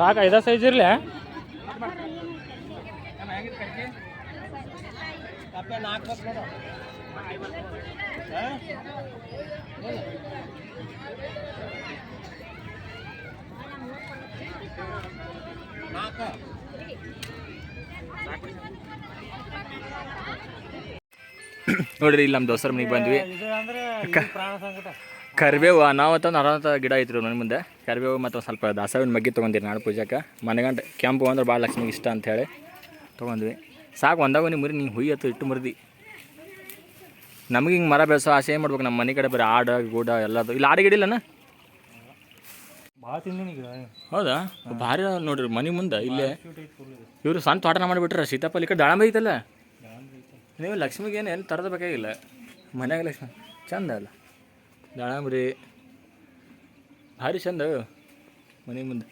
ಸಾಕು ಐದ ಸೈಜ್ ಇರಲಿ ನೋಡ್ರಿ ಇಲ್ಲಿ ನಮ್ಮ ದೋಸ್ತರ ಮನೆಗೆ ಬಂದ್ವಿ. ಕರಿಬೇವು ನಾವು ಅನಾವತ್ತ ಗಿಡ ಐತ್ರಿ ನನ್ನ ಮುಂದೆ. ಕರಿಬೇವು ಮತ್ತು ಒಂದು ಸ್ವಲ್ಪ ದಾಸವಿನ ಮಗ್ಗಿ ತೊಗೊಂಡಿರಿ ನಾಳೆ ಪೂಜಾಕ್ಕೆ ಮನೆಗಂಟು ಕೆಂಪು ಅಂದ್ರೆ ಭಾಳ ಲಕ್ಷ್ಮಿಗೆ ಇಷ್ಟ ಅಂಥೇಳಿ ತೊಗೊಂಡ್ವಿ. ಸಾಕು ಒಂದಾಗ ನೀವು ಮುರಿ ನೀವು ಹುಯ್ಯತ್ತು ಇಟ್ಟು ಮುರಿದಿ. ನಮಗೆ ಹಿಂಗೆ ಮರ ಬೆಳೆಸೋ ಆಸೆ ಏನು ಮಾಡ್ಬೇಕು? ನಮ್ಮ ಮನೆ ಕಡೆ ಬರೀ ಆಡ ಗೂಡ ಎಲ್ಲದು. ಇಲ್ಲಿ ಆಡು ಗಿಡ ಇಲ್ಲನ? ಭಾಳ ತಿಂದಿನಿ ಈಗ. ಹೌದಾ? ಭಾರಿ ನೋಡ್ರಿ ಮನೆ ಮುಂದೆ ಇಲ್ಲೇ. ಇವರು ಸಣ್ಣ ತೋಟನ ಮಾಡಿಬಿಟ್ರೆ ಸೀತಾಪಲ್ಲಿ ಕಡೆ ದಾಳಂಬೆ ಐತಲ್ಲ? ನೀವು ಲಕ್ಷ್ಮಿಗೆ ಏನು ಎಲ್ಲಿ ತರದ ಬೇಕಾಗಿಲ್ಲ? ಮನ್ಯಾಗ ಲಕ್ಷ್ಮಿ ಚಂದ ಅಲ್ಲ. ದಾಳಂಬ್ರಿ ಭಾರಿ ಚಂದ ಮನೆ ಮುಂದೆ.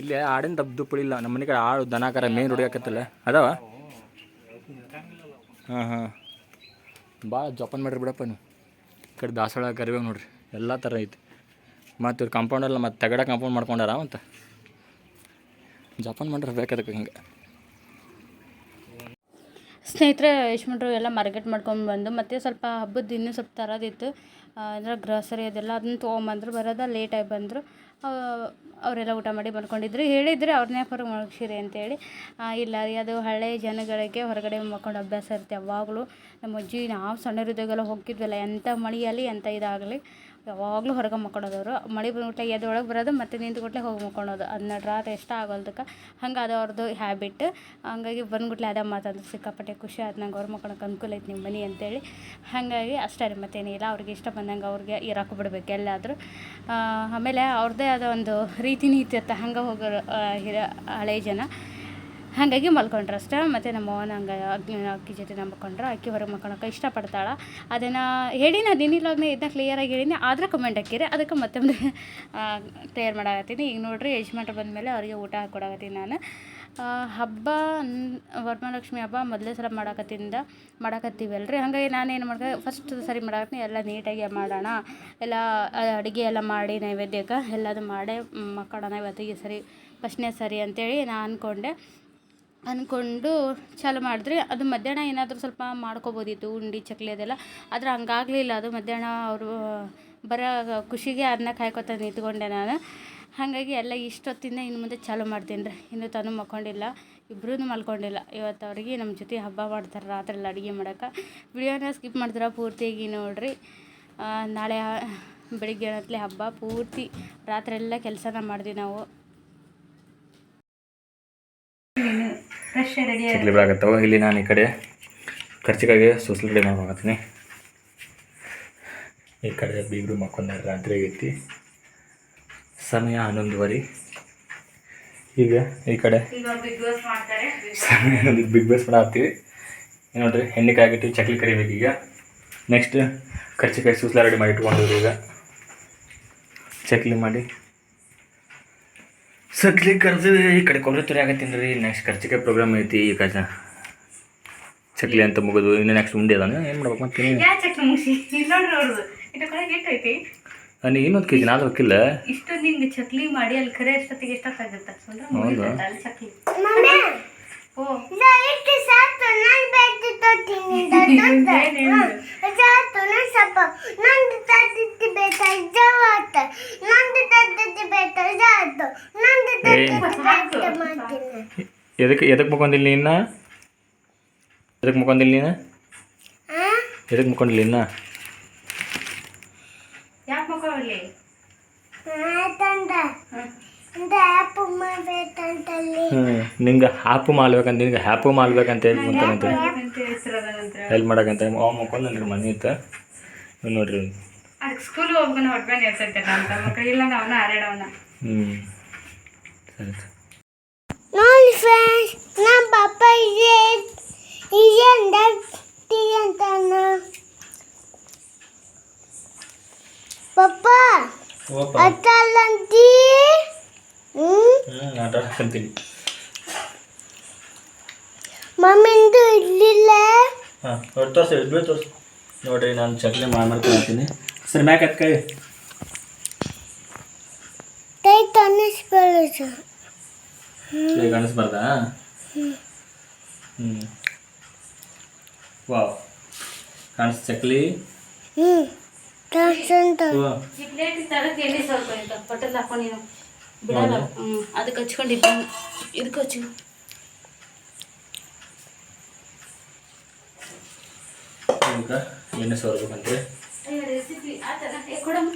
ಇಲ್ಲಿ ಆಡಿನ ದಬ್ಬ ದುಪ್ಪಳಿಲ್ಲ ನಮ್ಮ ಮನೆ ಕಡೆ ಆಳು ದನಕರ ಮೇನ್ ಹುಡುಗಾಕತ್ತಲ್ಲ ಅದಾವ? ಹಾಂ ಹಾಂ. ಭಾಳ ಜೋಪಾನ ಮಾಡ್ರಿ ಬಿಡಪ್ಪ ನೀವು. ಈ ಕಡೆ ದಾಸವಾಳ ಕರಿಬೇವು ನೋಡ್ರಿ. ಎಲ್ಲ ಥರ ಐತಿ. ಮತ್ತು ಇವ್ರು ಅಲ್ಲ, ಮತ್ತು ತಗಡ ಕಾಂಪೌಂಡ್ ಮಾಡ್ಕೊಂಡಾರ ಅಂತ. ಜೋಪಾನ ಮಾಡ್ರಿ ಬೇಕಾದಕ್ಕೆ ಹಿಂಗೆ. ಸ್ನೇಹಿತರೆ ಯಶ್ಮಂಟ್ರು ಎಲ್ಲ ಮಾರ್ಕೆಟ್ ಮಾಡ್ಕೊಂಡು ಬಂದು, ಮತ್ತು ಸ್ವಲ್ಪ ಹಬ್ಬದ ಇನ್ನೂ ಸ್ವಲ್ಪ ತರೋದಿತ್ತು ಅಂದರೆ ಗ್ರಾಸರಿ ಅದೆಲ್ಲ ಅದನ್ನ ತೊಗೊಂಬಂದ್ರು, ಬರೋದ ಲೇಟಾಗಿ ಬಂದರು. ಅವರೆಲ್ಲ ಊಟ ಮಾಡಿ ಮಲ್ಕೊಂಡಿದ್ರು. ಹೇಳಿದರೆ ಅವ್ರನ್ನೇ ಹೊರಗೆ ಮಲಗಿಸಿರಿ ಅಂತೇಳಿ. ಇಲ್ಲ ರೀ, ಅದು ಹಳೆ ಜನಗಳಿಗೆ ಹೊರಗಡೆ ಮಲ್ಕೊಂಡು ಅಭ್ಯಾಸ ಇರುತ್ತೆ. ಯಾವಾಗಲೂ ನಮ್ಮ ಅಜ್ಜಿ, ನಾವು ಸಣ್ಣರಿದ್ದಾಗೆಲ್ಲ ಹೋಗ್ತಿದ್ವಲ್ಲ, ಎಂಥ ಮಳೆಯಲ್ಲಿ, ಎಂಥ ಇದಾಗಲಿ. ಯಾವಾಗಲೂ ಹೊರಗೆ ಮಕ್ಕೊಳೋದವರು. ಮಳೆ ಬಂದ್ಬಿಟ್ಟು ಎದೊಳಗೆ ಬರೋದು, ಮತ್ತೆ ನಿಂತ್ಬಿಟ್ಲೆ ಹೋಗಿ ಮಕ್ಕೊಳೋದು. ಅದನ್ನ ರಾತ್ರಿ ಇಷ್ಟ ಆಗೋಲ್ದಕ್ಕೆ? ಹಂಗೆ ಅದು ಅವ್ರದ್ದು ಹ್ಯಾಬಿಟ್ ಹಂಗಾಗಿ ಬಂದ್ಬಿಟ್ಲೆ ಅದ ಮಾತಂದ್ರೆ, ಸಿಕ್ಕಾಪಟ್ಟೆ ಖುಷಿ ಆದ ನಂಗೆ ಅವ್ರ ಮಕ್ಕೊಳಕ್ಕೆ ಅನುಕೂಲ ಐತೆ ನಿಮ್ಮ ಮನೆ ಅಂತೇಳಿ. ಹಾಗಾಗಿ ಅಷ್ಟೇ ರೀ ಮತ್ತೇನಿಲ್ಲ ಅವ್ರಿಗೆ ಇಷ್ಟ ಬಂದಂಗೆ ಅವ್ರಿಗೆ ಇರೋಕೆ ಬಿಡ್ಬೇಕು ಎಲ್ಲಾದರೂ. ಆಮೇಲೆ ಅವ್ರದ್ದೇ ಆದ ಒಂದು ರೀತಿ ನೀತಿ ಇರುತ್ತೆ ಹಂಗೆ ಹೋಗೋರು ಹಿರ ಹಳೆ ಜನ. ಹಾಗಾಗಿ ಮಲ್ಕೊಂಡ್ರು ಅಷ್ಟೇ. ಮತ್ತು ನಮ್ಮ ಅವ್ವನ ಹಂಗೆ ಅಕ್ಕಿ ಜೊತೆ ಮಲ್ಕೊಂಡ್ರು ಅಕ್ಕಿ ಹೊರಗೆ ಮಲ್ಕೊಳಕ್ಕೆ ಇಷ್ಟಪಡ್ತಾಳೆ. ಅದನ್ನು ಹೇಳಿ ನಾನು ಏನಿಲ್ಲಾಗ್ನೇ ಇದನ್ನ ಕ್ಲಿಯರಾಗಿ ಹೇಳಿನಿ ಆದ್ರೆ ಕಮೆಂಟ್ ಹಾಕಿರಿ. ಅದಕ್ಕೆ ಮತ್ತೊಮ್ಮೆ ತಯಾರು ಮಾಡಾಕತ್ತೀನಿ. ಈಗ ನೋಡ್ರಿ, ಯಜಮಾನ್ರು ಬಂದಮೇಲೆ ಅವರಿಗೆ ಊಟ ಹಾಕ್ಕೊಡಕತ್ತೀನಿ ನಾನು. ಹಬ್ಬ ವರಮಹಾಲಕ್ಷ್ಮಿ ಹಬ್ಬ ಮೊದಲೇ ಸಲ ಮಾಡಾಕತ್ತಿಂದ, ಮಾಡಾಕತ್ತೀವಲ್ರಿ? ಹಾಗಾಗಿ ನಾನು ಏನು ಮಾಡ್ದೆ ಫಸ್ಟ್ ಸರಿ ಮಾಡಾಕತ್ತೀನಿ. ಎಲ್ಲ ನೀಟಾಗಿ ಮಾಡೋಣ. ಎಲ್ಲ ಅಡುಗೆ ಎಲ್ಲ ಮಾಡಿ ನೈವೇದ್ಯಕ್ಕೆ ಎಲ್ಲದು ಮಾಡೇ ಮಾಡೋಣ ಇವತ್ತಿಗೆ ಸರಿ, ಫಸ್ಟ್ನೇ ಸರಿ ಅಂತೇಳಿ ನಾನು ಅಂದ್ಕೊಂಡೆ ಅಂದ್ಕೊಂಡು ಚಾಲು ಮಾಡಿದ್ರಿ. ಅದು ಮಧ್ಯಾಹ್ನ ಏನಾದರೂ ಸ್ವಲ್ಪ ಮಾಡ್ಕೊಬೋದಿತ್ತು, ಉಂಡೆ, ಚಕ್ಲಿ ಅದೆಲ್ಲ. ಆದರೆ ಹಂಗಾಗಲಿಲ್ಲ ಅದು ಮಧ್ಯಾಹ್ನ ಅವರು ಬರೋ ಖುಷಿಗೆ ಅದನ್ನ ಕಾಯ್ಕೊತ ನಿಂತ್ಕೊಂಡೆ ನಾನು. ಹಾಗಾಗಿ ಎಲ್ಲ ಇಷ್ಟೊತ್ತಿಂದ ಇನ್ನು ಮುಂದೆ ಚಾಲು ಮಾಡ್ತೀನಿ ರೀ ಇನ್ನು ತಾನು ಮಲ್ಕೊಂಡಿಲ್ಲ. ಇಬ್ಬರೂ ಮಲ್ಕೊಂಡಿಲ್ಲ. ಇವತ್ತು ಅವ್ರಿಗೆ ನಮ್ಮ ಜೊತೆ ಹಬ್ಬ ಮಾಡ್ತಾರೆ ರಾತ್ರಿ ಎಲ್ಲ ಅಡುಗೆ ಮಾಡೋಕೆ ವಿಡಿಯೋನ ಸ್ಕಿಪ್ ಮಾಡ್ತಾರೆ? ಪೂರ್ತಿಯಾಗಿ ನೋಡಿರಿ. ನಾಳೆ, ಬೆಳಿಗ್ಗೆ ಹಬ್ಬ. ಪೂರ್ತಿ ರಾತ್ರಿ ಎಲ್ಲ ಕೆಲಸನ ಮಾಡಿದ್ವಿ ನಾವು. ಫ್ರೆಶ್ ರೆಡಿ ಚಕ್ಲಿ ಬಿಡಾಕತ್ತವ ಇಲ್ಲಿ ನಾನು ಈ ಕಡೆ ಖರ್ಚಿಗಾಗಿ ಸೊಸಲು ರೆಡಿ ಮಾಡ್ಕೊತೀನಿ ಈ ಕಡೆ ಬೀಗರು ಮಕ್ಕೊಂಡ ರಾತ್ರಿ ಆಗೈತಿ. ಸಮಯ ಹನ್ನೊಂದುವರೆ. ಈಗ ಈ ಕಡೆ ಸಮಯ ಹನ್ನೊಂದು ಬಿಗ್ ಬಾಸ್ ಮಾಡತ್ತೀವಿ ನೋಡ್ರಿ ಹೆಣ್ಣಿಗೆ ಆಗಿತ್ತು ಚಕ್ಲಿ ಕರಿಬೇಕು ಈಗ. ನೆಕ್ಸ್ಟ್ ಖರ್ಚಿಕಾಯಿ ಸುಸ್ಲಾ ರೆಡಿ ಮಾಡಿ ಇಟ್ಕೊಂಡಿದ್ರು ಈಗ. ಚಕ್ಲಿ ಮಾಡಿ. ಸಕ್ಲಿ ಕರ್ದು ಈ ಕಡೆ ತುರಿ ಆಗತ್ತೀನಿ ರೀ ನೆಕ್ಸ್ಟ್ ಖರ್ಚಿಗೆ ಪ್ರೋಗ್ರಾಮ್ ಐತಿ ಈಗ ಚಕ್ಲಿ ಅಂತ ಮುಗಿದು ಇನ್ನು ನೆಕ್ಸ್ಟ್ ಉಂಡೆ ಅದಾನೆ ಏನು ಮಾಡ್ಬೇಕು ಮತ್ತೆ ನಾನು? ಇನ್ನೊಂದು ಕೆ ಜಿ ನಾಲ್ಕು ಹೋಗಿಲ್ಲ ಇಷ್ಟು ಹಿಂಗೆ ಚಕ್ಲಿ ಮಾಡಿ ಅಲ್ಲಿ ಕರೆ ಎಷ್ಟೊತ್ತಿಗೆ ಎಷ್ಟೊತ್ತಾಗುತ್ತೆ? ಅಂದ್ರೆ ಹೌದಾ? ಮುಗಿತೈತೆ ಅಲ್ಲಿ ಮಮ್ಮಾ ಓ. ಎದಕ್ಕೆ ಎದಕ್ಕೆ ಮುಕ್ಕೊಂಡಿಲ್ಲ ಇನ್ನ ಎದಕ್ಕೆ ಮುಕ್ಕೊಂಡಿಲ್ಲ ನೀನು? ಎದಕ್ಕೆ ಮುಕ್ಕೊಂಡಿಲ್ಲ ಇನ್ನ ನಿಂಗೆ ಹ್ಯಾಪು ಮಾಡ್ಬೇಕಂತ ನಿಂಗೆ ಹ್ಯಾಪು ಮಾಡ್ಬೇಕಂತ ಹೇಳಿ ಮುಂತಾನಂತ ಹೆಲ್ಪ್ ಮಾಡಕ್ಕಂತ ಅವ ಮುಕ್ಕೊಂಡ್ರಿ ಮನೆ ಇತ್ತ? ನೋಡ್ರಿ ಸ್ಕೂಲ್ ಇರ್ತೈತೆ ಅವನ ಹರಡವನ ಹ್ಞೂ ನೋಡಿ ಫ್ರೆಂಡ್ಸ್ ನಮ್ಮ ಪಪ್ಪ ಇದೆ ಇದೆ ಅಂತ ಟೀ ಅಂತ ಪಪ್ಪ ಹ್ಮ್? ಹ್ಞೂ ಆಟ ಆಡ್ಕೊಂತೀನಿ ಮಮ್ಮಿಂದು ಇಲ್ಲ ಹಾಂ ತೋರಿಸಿ ಇಡ್ಬಿ ತೋರಿಸಿ. ನೋಡಿರಿ ನಾನು ಚಕ್ಲಿ ಮಾಡಿ ಮಾಡ್ಕೊಳ್ತೀನಿ ಸರಿ ಮ್ಯಾಕ್ ಕೈ ಸ್ವಲ್ಪ ಆಯ್ತಾ ಪಟ್ಟಲ್ಲಿ ಹಾಕೊಂಡು ನೀನು ಬಿಡಲ್ಲ ಹ್ಞೂ ಅದಕ್ಕೆ ಹಚ್ಕೊಂಡಿದ್ದೆ ಇದಕ್ಕೆ ಹಚ್ಚು ಈಗ ಎಣ್ಣೆ ಸೋರ್ಬೇಕಂದ್ರೆ ರೆಸಿಪಿ ಆತನ ಏ ಕೊಡಮ್ಮ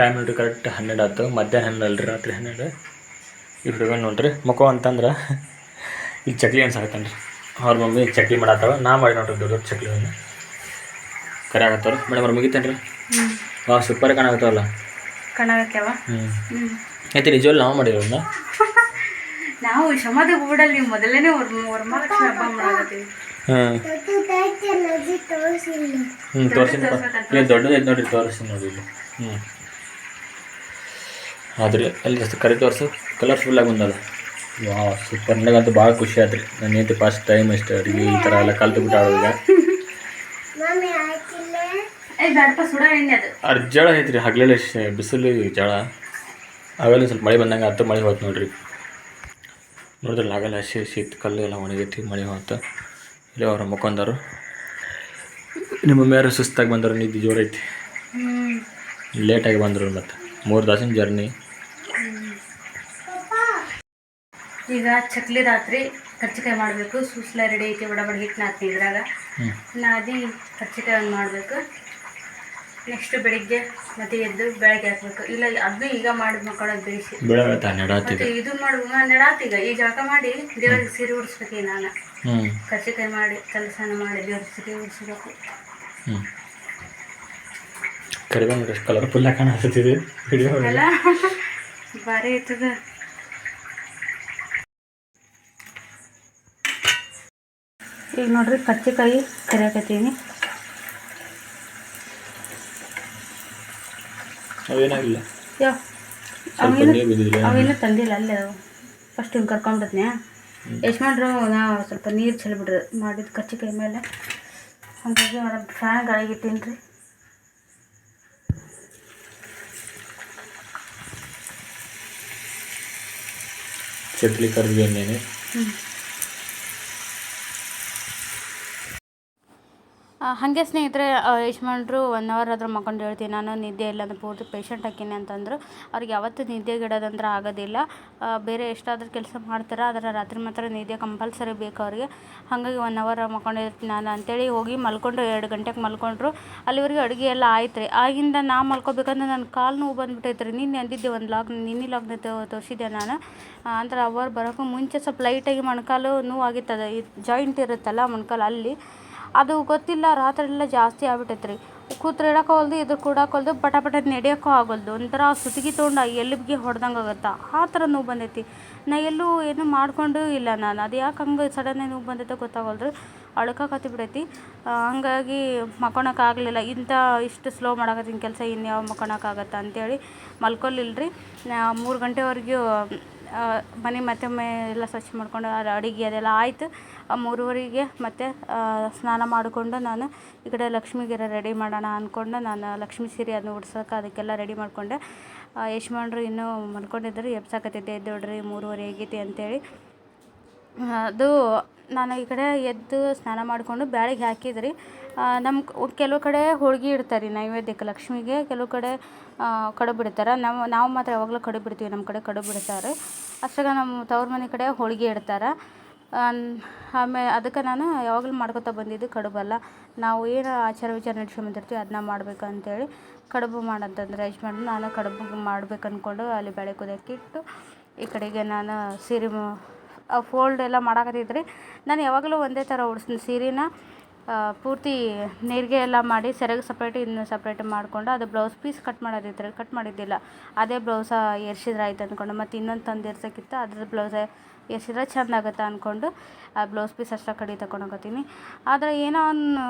ಟೈಮ್ ನೋಡ್ರಿ ಕರೆಕ್ಟ್ ಹನ್ನೆರಡು ಆಯ್ತು ಮಧ್ಯಾಹ್ನ ಹನ್ನೆರಡು ಅಲ್ರಿ ರಾತ್ರಿ ಹನ್ನೆರಡು. ಈ ಹುಡುಗ ನೋಡ್ರಿ ಮಕ್ಕೋ ಅಂತಂದ್ರೆ ಈಗ ಚಕ್ಲಿ ಅನ್ಸಾಕತ್ತನ್ರಿ ರೀ ಅವ್ರ ಮಮ್ಮಿ ಚಕ್ಲಿ ಮಾಡತ್ತಾವ ನಾ ಮಾಡಿ ನೋಡ್ರಿ ದೊಡ್ಡ ದೊಡ್ಡ ಚಕ್ಲಿಗಳನ್ನ ಕರೆ ಆಗತ್ತವ್ರ ಮೇಡಮ್ ಅವ್ರು ಮುಗಿತೇನ್ರಿ? ಹಾಂ ಸೂಪರ್ ಕಾಣಾಗತ್ತವಲ್ಲ ಕಾಣಾಗತ್ತವ ಹ್ಞೂ ಆಯ್ತು ಐತೆ ನಿಜವಲ್ಲ ನಾವು ಮಾಡಿರೋದನ್ನ ನಾವು ಶಮದ ಗೂಡಲ್ಲಿ ಮೊದಲನೇ ವರಮಹಾಲಕ್ಷ್ಮಿ ಹಬ್ಬ ಮಾಡಾಕತ್ತೀವಿ. ಹ್ಞೂ ದೊಡ್ಡದೈತೆ ನೋಡ್ರಿ ತೋರಿಸಿ ನೋಡಿ ಇಲ್ಲಿ ಹ್ಞೂ ಆದ್ರೆ ಅಲ್ಲಿ ಅಷ್ಟು ಕರೆ ಕಲರ್ಫುಲ್ ಕಲರ್ಫುಲ್ಲಾಗಿ ಬಂದದ ವಾ ಸೂಪರ್ ನನಗಂತೂ ಭಾಳ ಖುಷಿ ಆದ್ರಿ ನನ್ನ ಹೆಂಡತಿ ಫಸ್ಟ್ ಟೈಮ್ ಇಷ್ಟ ಅಡುಗೆ ಈ ಥರ ಎಲ್ಲ ಕಲ್ತು ಬಿಟ್ಟು ಆಡೋದೀಗ ಮಮ್ಮಿ ಹಾಕಿಲ್ಲ. ಏ ಬ್ಯಾಡಪ್ಪ ಸುಡ ಅದು. ಜಳ ಐತ್ರಿ ಹಗಲೆಲ್ಲ ಶ್- ಬಿಸಿಲು ಜಳ. ಅವೆಲ್ಲ ಸ್ವಲ್ಪ ಮಳೆ ಬಂದಂಗೆ ಹತ್ತು ಮಳೆ ಹೋಯ್ತು ನೋಡ್ರಿ. ನೋಡಿದ್ರಲ್ಲ ಆಗಲ್ಲ ಹಸಿ ಶೀತ ಕಲ್ಲು ಎಲ್ಲ ಒಣಗೈತಿ ಮಳೆ ಹೋಯ್ತು ಇಲ್ಲಿ ಅವ್ರ ಮುಖಂದರು ನಿಮ್ಮ ಮೇರೆ ಸುಸ್ತಾಗಿ ಬಂದರು ನಿದ್ದೆ ಜೋರೈತಿ ಲೇಟಾಗಿ ಬಂದರು ಮತ್ತು. ಮೂರು ತಾಸಿನ ಜರ್ನಿ ಈಗ ಚಕ್ಲಿ ರಾತ್ರಿ ಕರ್ಚಿಕಾಯಿ ಮಾಡಬೇಕು ಸೂಸ್ಲ ರೆಡಿ ಐತಿ ಬಡ ಬಡ ಹಿಟ್ಟು ನಾಲ್ಕು ಇದ್ರಾಗ. ನಾದಿ ಕರ್ಚಿಕಾಯಿ ಒಂದು ಮಾಡಬೇಕು. ನೆಕ್ಸ್ಟ್ ಬೆಳಿಗ್ಗೆ ಮತ್ತೆ ಎದ್ದು ಬೆಳಗ್ಗೆ ಹಾಕ್ಬೇಕು. ಇಲ್ಲ ಅದು ಈಗ ಮಾಡಿದ ಮಕ್ಕಳನ್ನ ಬೇಯಿಸಿ ಮತ್ತೆ ಇದು ಮಾಡುವ ನೆಡಾತೀಗ ಈ ಜಳಕ ಮಾಡಿ ದೇವರಿಗೆ ಸೀರೆ ಉಡಿಸ್ಬೇಕು ನಾನು. ಕರ್ಚಿಕಾಯಿ ಮಾಡಿ ಕೆಲಸನ ಮಾಡಿ ದೇವ್ರಿಗೆ ಸೀರೆ ಉಡಿಸ್ಬೇಕು. ಎಷ್ಟು ಕಲರ್ಫುಲ್ಲಾಗಿ ಕಾಣಿಸ್ತಿದೆ ವಿಡಿಯೋ ಎಲ್ಲ ಭಾರಿ ಐತದ ಈಗ ನೋಡ್ರಿ ಕರ್ಚಿಕಾಯಿ ಕರಿಯಾಕತ್ತೀನಿ. ಅವೇನಾಗಿಲ್ಲ. ಯಾವ ಅವೆಲ್ಲ ತಂದಿಲ್ಲ ಅಲ್ಲೇ. ಫಸ್ಟ್ ಹಿಂಗೆ ಕರ್ಕೊಂಡ್ಬಿಡ್ತೀನಿ ಮಾಡ್ರು ನಾವು ಸ್ವಲ್ಪ ನೀರು ಚೆಲ್ಬಿಡ್ರಿ ಮಾಡಿದ ಕಚ್ಚಿಕಾಯಿ ಮೇಲೆ. ಹಾಗಾಗಿ ಫ್ಯಾನ್ ಗಾಳಿಗೆ ಇಟ್ಟೀನಿ ರೀ ಚಕ್ಲಿ ಕರಿಬೇವು ಎಣ್ಣೆ ಹಾಗೆ ಸ್ನೇಹಿತರೆ ಯಜಮಾನ್ರು ಒನ್ ಅವರ್ ಆದರೂ ಮಕ್ಕೊಂಡು ಹೇಳ್ತೀನಿ. ನಾನು ನಿದ್ದೆ ಇಲ್ಲ ಅಂದ್ರೆ ಪೂರ್ತಿ ಪೇಷಂಟ್ ಹಾಕೀನಿ ಅಂತಂದ್ರು. ಅವ್ರಿಗೆ ಯಾವತ್ತೂ ನಿದ್ದೆಗಿಡೋದಂದ್ರೆ ಆಗೋದಿಲ್ಲ. ಬೇರೆ ಎಷ್ಟಾದರೂ ಕೆಲಸ ಮಾಡ್ತಾರೆ ಆದರೆ ರಾತ್ರಿ ಮಾತ್ರ ನಿದ್ದೆ ಕಂಪಲ್ಸರಿ ಬೇಕು ಅವ್ರಿಗೆ. ಹಾಗಾಗಿ ಒನ್ ಅವರ್ ಮಲ್ಕೊಂಡಿರ್ತೀನಿ ನಾನು ಅಂತೇಳಿ ಹೋಗಿ ಮಲ್ಕೊಂಡ್ರು ಎರಡು ಗಂಟೆಗೆ ಮಲ್ಕೊಂಡ್ರು. ಅಲ್ಲಿವರೆಗೆ ಅಡುಗೆ ಎಲ್ಲ ಆಯ್ತು ರೀ ಆಗಿಂದ ನಾ ಮಲ್ಕೋಬೇಕಂದ್ರೆ ನನ್ನ ಕಾಲು ನೋವು ಬಂದುಬಿಟ್ಟೈತೆ ರೀ ನಿನ್ನೆ ಅಂದಿದ್ದೆ ಒಂದು ಲಾಗ್ ನಿನ್ನೆ ಲಾಗ್ನ ತೋರಿಸಿದ್ದೆ ನಾನು. ಅಂದ್ರೆ ಅವರ್ ಬರೋಕ್ಕೂ ಮುಂಚೆ ಸ್ವಲ್ಪ ಲೈಟಾಗಿ ಮೊಣಕಾಲು ನೋವು ಆಗಿತ್ತದ. ಈ ಜಾಯಿಂಟ್ ಇರುತ್ತಲ್ಲ ಮೊಣಕಾಲು ಅಲ್ಲಿ. ಅದು ಗೊತ್ತಿಲ್ಲ ರಾತ್ರಿ ಎಲ್ಲ ಜಾಸ್ತಿ ಆಗ್ಬಿಟ್ಟೈತೆ ರೀ ಕೂತ್ರೆ ಇಡೋಕ್ಕಾಗಲ್ದು ಇದು ಕೂಡಾಕೊಲ್ದು ಪಟ ಪಟ ನಡೆಯೋಕ್ಕೂ ಆಗಲ್ದು. ಒಂಥರ ಸುತ್ತಿಗೆ ತೊಗೊಂಡು ಎಲ್ಲಿಗೆ ಹೊಡೆದಂಗೆ ಆಗುತ್ತೆ ಆ ಥರ ನೋವು ಬಂದೈತಿ. ನಾ ಎಲ್ಲೂ ಏನು ಮಾಡಿಕೊಂಡು ಇಲ್ಲ ನಾನು. ಅದು ಯಾಕೆ ಹಂಗೆ ಸಡನ್ನಾಗಿ ನೋವು ಬಂದೈತೆ ಗೊತ್ತಾಗಲ್ದು. ಅಳ್ಕಾಕತ್ತಿ ಬಿಡೈತಿ. ಹಾಗಾಗಿ ಮಕ್ಕೊಳಕ್ಕಾಗಲಿಲ್ಲ ಇಂಥ ಇಷ್ಟು ಸ್ಲೋ ಮಾಡಕತ್ತಿನ ಕೆಲಸ ಇನ್ಯಾವ ಮಕ್ಕೊಳಕ್ಕಾಗತ್ತೆ ಅಂತೇಳಿ ಮಲ್ಕೊಲಿಲ್ಲ ರೀ ಮೂರು ಗಂಟೆವರೆಗೂ ಮನೆ ಮತ್ತೊಮ್ಮೆ ಎಲ್ಲ ಸ್ವಚ್ಛ ಮಾಡ್ಕೊಂಡು ಅದು ಅಡುಗೆ ಅದೆಲ್ಲ ಆಯಿತು. ಮೂರುವರೆಗೆ ಮತ್ತೆ ಸ್ನಾನ ಮಾಡಿಕೊಂಡು ನಾನು ಈ ಕಡೆ ಲಕ್ಷ್ಮಿಗೆರ ರೆಡಿ ಮಾಡೋಣ ಅಂದ್ಕೊಂಡು ನಾನು ಲಕ್ಷ್ಮಿ ಸೀರೆ ಅದನ್ನ ಉಡ್ಸೋಕೆ ಅದಕ್ಕೆಲ್ಲ ರೆಡಿ ಮಾಡಿಕೊಂಡೆ. ಯಜಮಾನ್ರು ಇನ್ನೂ ಎಬ್ಸಾಕತ್ತಿದ್ದೆ, ಎದ್ದು ನೋಡ್ರಿ ಮೂರುವರೆ ಆಗೈತಿ ಅಂತೇಳಿ. ಅದು ನಾನು ಈ ಕಡೆ ಎದ್ದು ಸ್ನಾನ ಮಾಡಿಕೊಂಡು ಬ್ಯಾಳಿಗೆ ಹಾಕಿದ್ರಿ. ನಮ್ಮ ಕೆಲವು ಕಡೆ ಹೋಳ್ಗೆ ಇಡ್ತಾರೆ ರೀ ನೈವೇದ್ಯಕ್ಕೆ ಲಕ್ಷ್ಮಿಗೆ, ಕೆಲವು ಕಡೆ ಕಡು ಕಡುಬು ಬಿಡ್ತಾರೆ. ನಾವು ನಾವು ಮಾತ್ರ ಯಾವಾಗಲೂ ಕಡುಬು ಬಿಡ್ತೀವಿ ನಮ್ಮ ಕಡೆ ಕಡುಬು ಬಿಡ್ತಾರೆ. ಅಷ್ಟಾಗ ನಮ್ಮ ತವ್ರ ಮನೆ ಕಡೆ ಹೋಳ್ಗೆ ಇಡ್ತಾರೆ. ಆಮೇಲೆ ಅದಕ್ಕೆ ನಾನು ಯಾವಾಗಲೂ ಮಾಡ್ಕೊತಾ ಬಂದಿದ್ದು ಕಡುಬಲ್ಲ ನಾವು ಏನು ಆಚಾರ ವಿಚಾರ ನಡ್ಸ್ಕೊಂಬಂದಿರ್ತೀವಿ ಅದನ್ನ ಮಾಡ್ಬೇಕು ಅಂತೇಳಿ ಕಡುಬು ಮಾಡಂತಂದ್ರೆ ಯಜಮಾನ್ರು ನಾನು ಕಡುಬು ಮಾಡ್ಬೇಕು ಅಂದ್ಕೊಂಡು ಅಲ್ಲಿ ಬೇಳೆ ಕುದಿಯೋಕ್ಕಿಟ್ಟು ಈ ಕಡೆಗೆ ನಾನು ಸೀರೆ ಫೋಲ್ಡ್ ಎಲ್ಲ ಮಾಡಾಕತ್ತಿದ್ರಿ ನಾನು ಯಾವಾಗಲೂ ಒಂದೇ ಥರ ಉಡ್ಸ್ತೀನಿ. ಸೀರೆನ ಪೂರ್ತಿ ನೀರಿಗೆ ಎಲ್ಲ ಮಾಡಿ ಸೆರಗು ಸಪ್ರೇಟ್ ಇನ್ನು ಸಪ್ರೇಟ್ ಮಾಡಿಕೊಂಡು ಅದು ಬ್ಲೌಸ್ ಪೀಸ್ ಕಟ್ ಮಾಡೋದಿದ್ರೆ ಕಟ್ ಮಾಡಿದ್ದಿಲ್ಲ. ಅದೇ ಬ್ಲೌಸ ಏರ್ಸಿದ್ರೆ ಆಯ್ತು ಅಂದ್ಕೊಂಡು ಮತ್ತು ಇನ್ನೊಂದು ತಂದು ಏರ್ಸೋಕ್ಕಿತ್ತು ಅದ್ರ ಬ್ಲೌಸ ಏರ್ಸಿದ್ರೆ ಚಂದ ಆಗುತ್ತೆ ಅಂದ್ಕೊಂಡು ಆ ಬ್ಲೌಸ್ ಪೀಸ್ ಅಷ್ಟೇ ಕಡೆ ತಗೊಂಡೋಗತ್ತೀನಿ ಆದರೆ ಏನೋ ಒಂದು,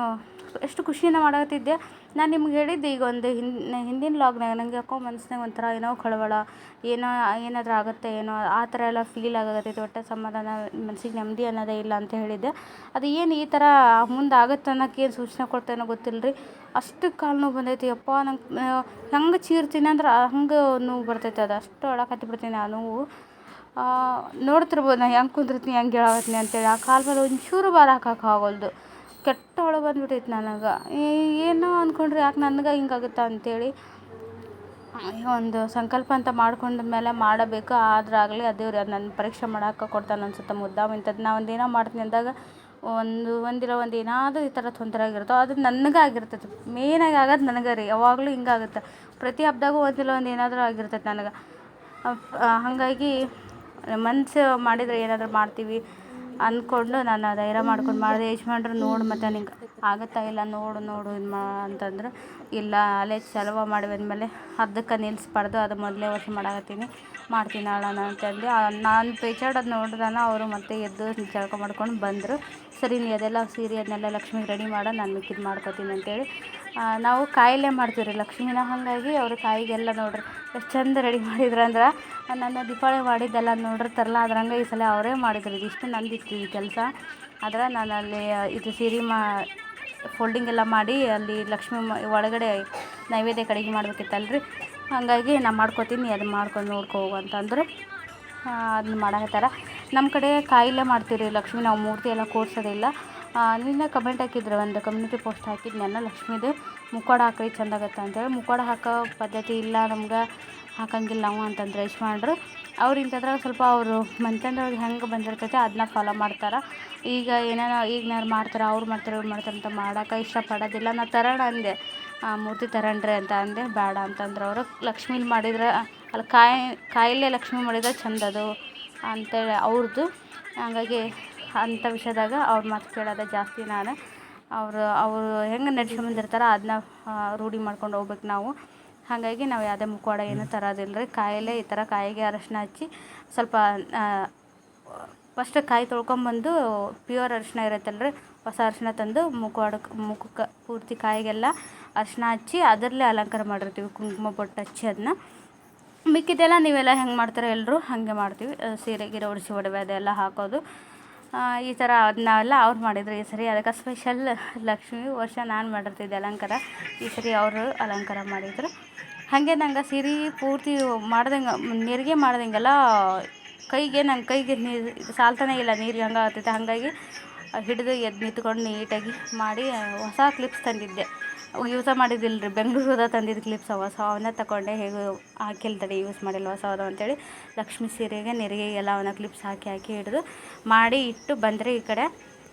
ಎಷ್ಟು ಖುಷಿಯಿಂದ ಮಾಡಕತ್ತಿದ್ದೆ. ನಾನು ನಿಮ್ಗೆ ಹೇಳಿದ್ದೆ ಈಗ ಒಂದು ಹಿಂದಿನ ಹಿಂದಿನ ಲಾಗ್ನಾಗ ನನಗೆ ಯಾಕೋ ಮನ್ಸಿನಾಗ ಒಂಥರ ಏನೋ ಕಳವಳ ಏನೋ, ಏನಾದರೂ ಆಗುತ್ತೆ ಏನೋ, ಆ ಥರ ಎಲ್ಲ ಫೀಲ್ ಆಗಕತ್ತೈತಿ, ಒಟ್ಟು ಸಮಾಧಾನ, ಮನ್ಸಿಗೆ ನೆಮ್ಮದಿ ಅನ್ನೋದೇ ಇಲ್ಲ ಅಂತ ಹೇಳಿದ್ದೆ. ಅದು ಏನು ಈ ಥರ ಮುಂದೆ ಆಗುತ್ತೆ ಅನ್ನೋಕೆ ಏನು ಸೂಚನೆ ಕೊಡ್ತೇನೋ ಗೊತ್ತಿಲ್ಲ ರೀ ಅಷ್ಟು ಕಾಲು ನೋವು ಬಂದೈತಿ. ಯಪ್ಪಾ ನಂಗೆ ಹೆಂಗೆ ಚೀರ್ತೀನಿ ಅಂದ್ರೆ ಹಂಗೆ ನೋವು ಬರ್ತೈತೆ ಅದು. ಅಷ್ಟು ಅಳಕತ್ತಿ ಬಿಡ್ತೀನಿ ಆ ನೋವು. ನೋಡ್ತಿರ್ಬೋದು ನಾ ಹೆಂಗೆ ಕುಂದಿರ್ತೀನಿ, ಹೆಂಗೆ ಹೇಳಾಕತ್ತೀನಿ ಅಂತೇಳಿ. ಆ ಕಾಲು ಮೇಲೆ ಒಂಚೂರು ಭಾರ ಆಗೋಲ್ದು. ಕೆಟ್ಟ ಒಳ ಬಂದ್ಬಿಟ್ಟೈತೆ ನನಗೆ. ಏನೋ ಅಂದ್ಕೊಂಡ್ರೆ ಯಾಕೆ ನನಗೆ ಹಿಂಗಾಗುತ್ತಾ ಅಂತೇಳಿ. ಒಂದು ಸಂಕಲ್ಪ ಅಂತ ಮಾಡ್ಕೊಂಡ ಮೇಲೆ ಮಾಡಬೇಕು. ಆದ್ರಾಗಲಿ ಅದೇ ರೀ ಅದು ನನ್ನ ಪರೀಕ್ಷೆ ಮಾಡೋಕೆ ಕೊಡ್ತಾನೆ ಅನ್ಸುತ್ತೆ. ಮುದ್ದಾಮ್ ಇಂಥದ್ದು ನಾ ಒಂದು ಏನೋ ಮಾಡ್ತೀನಿ ಅಂದಾಗ ಒಂದು, ಒಂದಿಲ್ಲ, ಒಂದು ಏನಾದರೂ ಈ ಥರ ತೊಂದರೆ ಆಗಿರುತ್ತೋ ಅದು ನನಗೆ ಆಗಿರ್ತೈತೆ ಮೇಯ್ನಾಗಿ ಆಗೋದು ನನಗೆ ರೀ. ಯಾವಾಗಲೂ ಹಿಂಗಾಗುತ್ತೆ ಪ್ರತಿ ಹಬ್ದಾಗೂ ಒಂದಿಲ್ಲ, ಒಂದು ಏನಾದರೂ ಆಗಿರ್ತೈತೆ ನನಗೆ. ಹಾಗಾಗಿ ಮನ್ಸು ಮಾಡಿದರೆ ಏನಾದರೂ ಮಾಡ್ತೀವಿ. ಅಂದ್ಕೊಂಡು ನಾನು ಧೈರ್ಯ ಮಾಡ್ಕೊಂಡು ಮಾಡಿದೆ ಯಜಮಾನ್ರು ನೋಡು ಮತ್ತೆ ನಿಂಗೆ. ಆಗುತ್ತಾ ಇಲ್ಲ, ನೋಡು ನೋಡು ಇದು ಮಾ ಅಂತಂದ್ರೆ, ಇಲ್ಲ, ಅಲ್ಲೇ ಚಲುವ ಮಾಡಿ ಬಂದಮೇಲೆ ಅರ್ಧಕ್ಕೆ ನಿಲ್ಲಿಸ್ಬಾರ್ದು ಅದು ಮೊದಲೇ ವರ್ಷ ಮಾಡಾಕತ್ತೀನಿ, ಮಾಡ್ತೀನಿ ಅಳಣ ಅಂತಂದು. ನಾನು ಪೇಚಾಡೋದು ನೋಡ್ದಾನ ಅವರು ಮತ್ತೆ ಎದ್ದು ಜಳಕ ಮಾಡ್ಕೊಂಡು ಬಂದರು. ಸರಿ, ನೀ ಅದೆಲ್ಲ ಸೀರೆ, ಅದನ್ನೆಲ್ಲ ಲಕ್ಷ್ಮಿಗೆ ರೆಡಿ ಮಾಡೋ, ನಾನು ಮಿಕ್ಕಿದ್ದು ಮಾಡ್ಕೋತೀನಿ ಅಂತೇಳಿ. ನಾವು ಕಾಯಿಲೆ ಮಾಡ್ತೀವಿ ರೀ ಲಕ್ಷ್ಮಿನ ಹಾಗಾಗಿ ಅವರು ಕಾಯಿಗೆಲ್ಲ ನೋಡ್ರಿ, ಎಷ್ಟು ಚಂದ ರೆಡಿ ಮಾಡಿದ್ರು ಅಂದ್ರೆ ನನ್ನ ದೀಪಾವಳಿ ಮಾಡಿದ್ದೆಲ್ಲ ನೋಡಿರ್ತಾರಲ್ಲ, ಅದ್ರಂಗೆ ಈ ಸಲ ಅವರೇ ಮಾಡಿದ್ರು. ಇದಿಷ್ಟು ನಂದಿತ್ತು ಈ ಕೆಲಸ. ಆದ್ರೆ ನಾನು ಅಲ್ಲಿ ಇದು ಸೀರೆ ಮಾ ಫೋಲ್ಡಿಂಗ್ ಎಲ್ಲ ಮಾಡಿ ಅಲ್ಲಿ ಲಕ್ಷ್ಮಿ ಒಳಗಡೆ ನೈವೇದ್ಯ ಕಡೆಗೆ ಮಾಡ್ಬೇಕಿತ್ತಲ್ರಿ. ಹಾಗಾಗಿ ನಾ ಮಾಡ್ಕೊತೀನಿ ಅದನ್ನ ಮಾಡ್ಕೊಂಡು ನೋಡ್ಕೋ ಅಂತಂದರು ಅದನ್ನ ಮಾಡಕತ್ತಾರ. ನಮ್ಮ ಕಡೆ ಕಾಯಿಲೆ ಮಾಡ್ತೀವಿ ರೀ ಲಕ್ಷ್ಮಿ, ನಾವು ಮೂರ್ತಿ ಎಲ್ಲ ಕೂರ್ಸೋದಿಲ್ಲ. ನಿನ್ನೆ ಕಮೆಂಟ್ ಹಾಕಿದ್ರು, ಒಂದು ಕಮ್ಯುನಿಟಿ ಪೋಸ್ಟ್ ಹಾಕಿದ್ನೆಲ್ಲ ಲಕ್ಷ್ಮೀದು. ಮುಕ್ಕೋಡ ಹಾಕ್ರಿ, ಚಂದಾಗತ್ತೆ ಅಂತೇಳಿ ಮುಕ್ಕೋಡ ಹಾಕೋ ಪದ್ಧತಿ ಇಲ್ಲ ನಮ್ಗೆ, ಹಾಕಂಗಿಲ್ಲ ನಾವು ಅಂತಂದ್ರೆ ಯಜಮಾನ್ರು ಅವ್ರು ಇಂಥದ್ರಾಗ ಸ್ವಲ್ಪ ಅವರು ಮನ್ತಂದೊಳಗೆ ಹೆಂಗೆ ಬಂದಿರ್ತೈತೆ ಅದನ್ನ ಫಾಲೋ ಮಾಡ್ತಾರೆ. ಈಗ ಏನಾರ ಈಗ ನಾನು ಮಾಡ್ತಾರೆ ಅವ್ರು ಮಾಡ್ತಾರೆ ಇವ್ರು ಮಾಡ್ತಾರೆ ಅಂತ ಮಾಡೋಕೆ ಇಷ್ಟಪಡೋದಿಲ್ಲ. ನಾ ತರೋಣ ಅಂದೆ. ಆ, ಮೂರ್ತಿ ತರಣ್ರಿ ಅಂತ ಅಂದೆ. ಬೇಡ ಅಂತಂದ್ರೆ ಅವರು. ಲಕ್ಷ್ಮೀಲಿ ಮಾಡಿದ್ರೆ ಅಲ್ಲಿ ಕಾಯಿ ಕಾಯಿಲೆ ಲಕ್ಷ್ಮಿ ಮಾಡಿದ್ರೆ ಚಂದ ಅದು ಅಂತೇಳಿ ಅವ್ರದ್ದು ಹಾಗಾಗಿ ಅಂಥ ವಿಷಯದಾಗ ಅವ್ರ ಮಾತು ಕೇಳೋದ ಜಾಸ್ತಿ ನಾನು. ಅವರು ಅವರು ಹೆಂಗೆ ನಡ್ಸ್ಕೊಂಬಂದಿರ್ತಾರೋ ಅದನ್ನ ರೂಢಿ ಮಾಡ್ಕೊಂಡು ಹೋಗ್ಬೇಕು ನಾವು. ಹಾಗಾಗಿ ನಾವು ಯಾವುದೇ ಮುಖವಾಡ ಏನು ತರೋದಿಲ್ಲ ರೀ. ಕಾಯಿಲೆ ಈ ಥರ ಕಾಯಿಗೆ ಅರಶಿನ ಹಚ್ಚಿ ಸ್ವಲ್ಪ ಫಸ್ಟ್ ಕಾಯಿ ತೊಳ್ಕೊಂಬಂದು ಪ್ಯೂರ್ ಅರಿಶಿನ ಇರುತ್ತಲ್ಲ ರೀ, ಹೊಸ ಅರಿಶಿನ ತಂದು ಮುಖವಾಡಕ್ಕೆ ಮುಖಕ್ಕೆ ಪೂರ್ತಿ ಕಾಯಿಗೆಲ್ಲ ಅರಿಶಿನ ಹಚ್ಚಿ ಅದರಲ್ಲೇ ಅಲಂಕಾರ ಮಾಡಿರ್ತೀವಿ, ಕುಂಕುಮ ಬೊಟ್ಟು ಹಚ್ಚಿ ಅದನ್ನ. ಮಿಕ್ಕಿದೆಲ್ಲ ನೀವೆಲ್ಲ ಹೆಂಗೆ ಮಾಡ್ತಾರೆ ಎಲ್ಲರೂ ಹಾಗೆ ಮಾಡ್ತೀವಿ. ಸೀರೆ ಗೀರೆ ಒಡಿಸಿ ಒಡವೆ ಅದೆಲ್ಲ ಹಾಕೋದು. ಈ ಥರ ಅದನ್ನೆಲ್ಲ ಅವ್ರು ಮಾಡಿದ್ರು. ಈ ಸರಿ ಅದಕ್ಕೆ ಸ್ಪೆಷಲ್ ಲಕ್ಷ್ಮಿ ವರ್ಷ ನಾನು ಮಾಡಿರ್ತಿದ್ದೆ ಅಲಂಕಾರ. ಈ ಸರಿ ಅವರು ಅಲಂಕಾರ ಮಾಡಿದ್ರು. ಹಾಗೆ ನಂಗೆ ಸೀರೆ ಪೂರ್ತಿ ಮಾಡ್ದಂಗೆ, ನೆರಿಗೆ ಮಾಡ್ದಂಗೆಲ್ಲ ಕೈಗೆ ನಂಗೆ ಕೈಗೆ ನೀರು ಸಾಲ್ತಾನೇ ಇಲ್ಲ ನೀರಿಗೆ ಹಂಗೆ ಆಗ್ತೈತೆ ಹಾಗಾಗಿ ಹಿಡಿದು ಎದ್ದು ನಿಂತ್ಕೊಂಡು ನೀಟಾಗಿ ಮಾಡಿ ಹೊಸ ಕ್ಲಿಪ್ಸ್ ತಂದಿದ್ದೆ. ಯೂಸ ಮಾಡಿದ್ದಿಲ್ಲ ರೀ ಬೆಂಗಳೂರದ ತಂದಿದ್ದು ಕ್ಲಿಪ್ಸ್ ಅವ. ಸೊ ಅವನ್ನ ತಗೊಂಡೆ ಹೇಗೆ ಹಾಕಿಲ್ಲ ತಡಿ ಯೂಸ್ ಮಾಡಿಲ್ಲ ಹೊಸ ಅದಾವ ಅಂತೇಳಿ ಲಕ್ಷ್ಮಿ ಸೀರೆಗೆ ನೆರಿಗೆ ಎಲ್ಲ ಅವನ ಕ್ಲಿಪ್ಸ್ ಹಾಕಿ ಹಾಕಿ ಹಿಡಿದು ಮಾಡಿ ಇಟ್ಟು ಬಂದರೆ ಈ ಕಡೆ